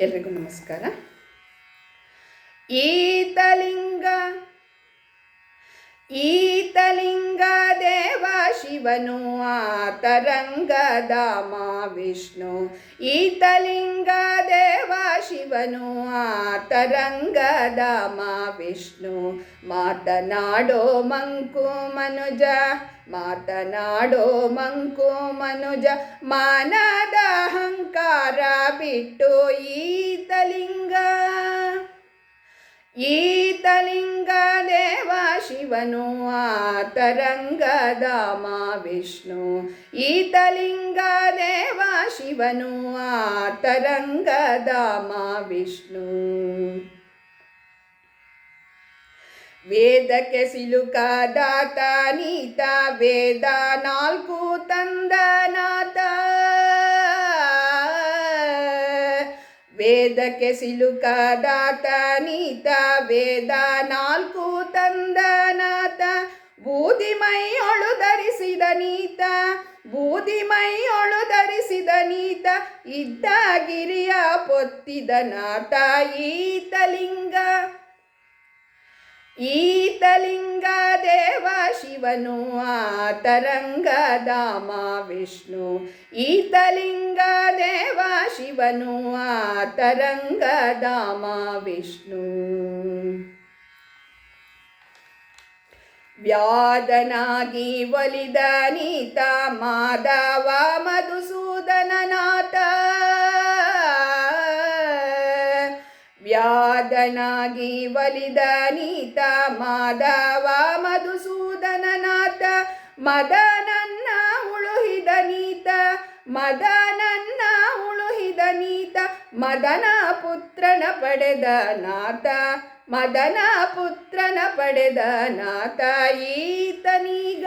ಎಲ್ರಿಗೂ ನಮಸ್ಕಾರ. ಈತಲಿಂಗ ಈತಲಿಂಗ ಶಿವನು ಮಾ ವಿಷ್ಣು. ಈತಲಿಂಗ ದೇವ ಶಿವನು ಆತರಂಗಧಾಮ ವಿಷ್ಣು. ಮಾತನಾಡೋ ಮಂಕು ಮನುಜ, ಮಾತನಾಡೋ ಮಂಕು ಮನುಜ. ಮಾನದ ಅಹಂಕಾರ ಬಿಟ್ಟು ಈತಲಿಂಗ. ಈತಲಿಂಗ ಶಿವನು ಆತರಂಗದ ವಿಷ್ಣು. ಈತಲಿಂಗ ಶಿವನು ಆತರಂಗದ ವಿಷ್ಣು. ವೇದಕ್ಕೆ ಸಿಲುಕಾದಾತ ನೀತ ವೇದ ನಾಲ್ಕು ತಂದನಾಥ ವೇದಕ್ಕೆ ಸಿಲುಕಾದಾತ, ನೀತ ವೇದ ನಾಲ್ಕು ತಂದನಾಥ. ಬೂದಿಮೈಯೊಳು ಧರಿಸಿದ ನೀತ, ಬೂದಿಮೈಯೊಳು ಧರಿಸಿದ ನೀತ, ಇದ್ದ ಗಿರಿಯ ಪೊತ್ತಿದ ನಾಥ ಈತಲಿಂಗ. ಈತಲಿಂಗ ದೇವ ಶಿವನು ಆತರಂಗ ದಾಮ ವಿಷ್ಣು. ಈತಲಿಂಗ ದೇವ ಶಿವನು ಆತರಂಗಧಾಮ ವಿಷ್ಣು. ವ್ಯಾದನಾಗಿ ಒಲಿದ ನೀತ ಮಾಧವ ಮಧುಸೂದನನಾಥ. ವ್ಯಾದನಾಗಿ ಒಲಿದ ನೀತ ಮಾಧವ ಮಧುಸೂದನನಾಥ. ಮದನನ್ನ ಉಳುಹಿದ ನೀತ ನೀತ ಮದನ ಪುತ್ರನ ಪಡೆದ ನಾತ, ಮದನ ಪುತ್ರನ ಪಡೆದ ನಾಥ ಈತನೀಗ.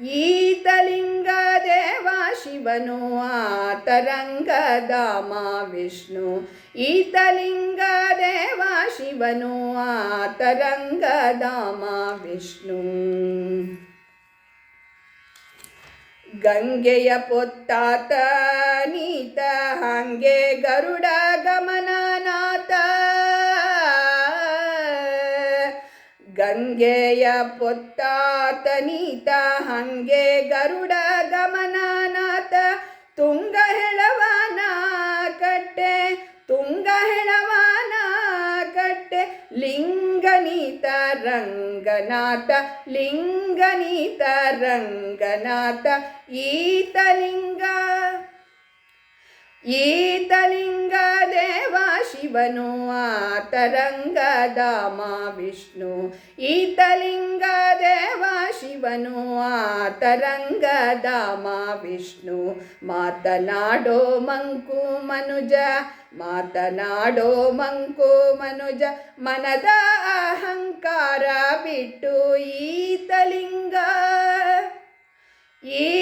ಈತಲಿಂಗ ದೇವ ಶಿವನು ಆತರಂಗಧಾಮ ವಿಷ್ಣು ಈತಲಿಂಗ ದೇವ ಶಿವನು ಆತರಂಗಧಾಮ ವಿಷ್ಣು ಗಂಗೆಯ ಪೊತ್ತಾತ, ನೀತ ಹಂಗೆ ಗರುಡ ಗಮನನಾಥ. ಗಂಗೆಯ ಪೊತ್ತಾತ ನೀತ, ಹಂಗೆ ಗರುಡ ಗಮನನಾಥ. ತುಂಗ ಹೆಳವನ ಕಟ್ಟೆ, ತುಂಗ ಹೆಳವಾನ ಕಟ್ಟೆ. ಲಿಂಗನೀತ ರಂಗನಾಥ ಲಿಂಗನೀತ ರಂಗನಾಥ. ಈತಲಿಂಗ ಈತಲಿಂಗ ದೇವ ಶಿವನು, ಆತರಂಗಧಾಮ ವಿಷ್ಣು. ಈತಲಿಂಗ ದೇವ ಶಿವನು, ಆತರಂಗಧಾಮ ವಿಷ್ಣು. ಮಾತನಾಡೋ ಮಂಕು ಮನುಜ, ಮಾತನಾಡೋ ಮಂಕು ಮನುಜ, ಮನದ ಅಹಂಕಾರ ಬಿಟ್ಟು ಈತಲಿಂಗ. ದೇವ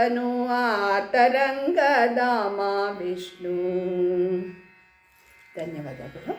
ಶಿವನು ಆತರಂಗಧಾಮ ವಿಷ್ಣು ಧನ್ಯವಾದಗಳು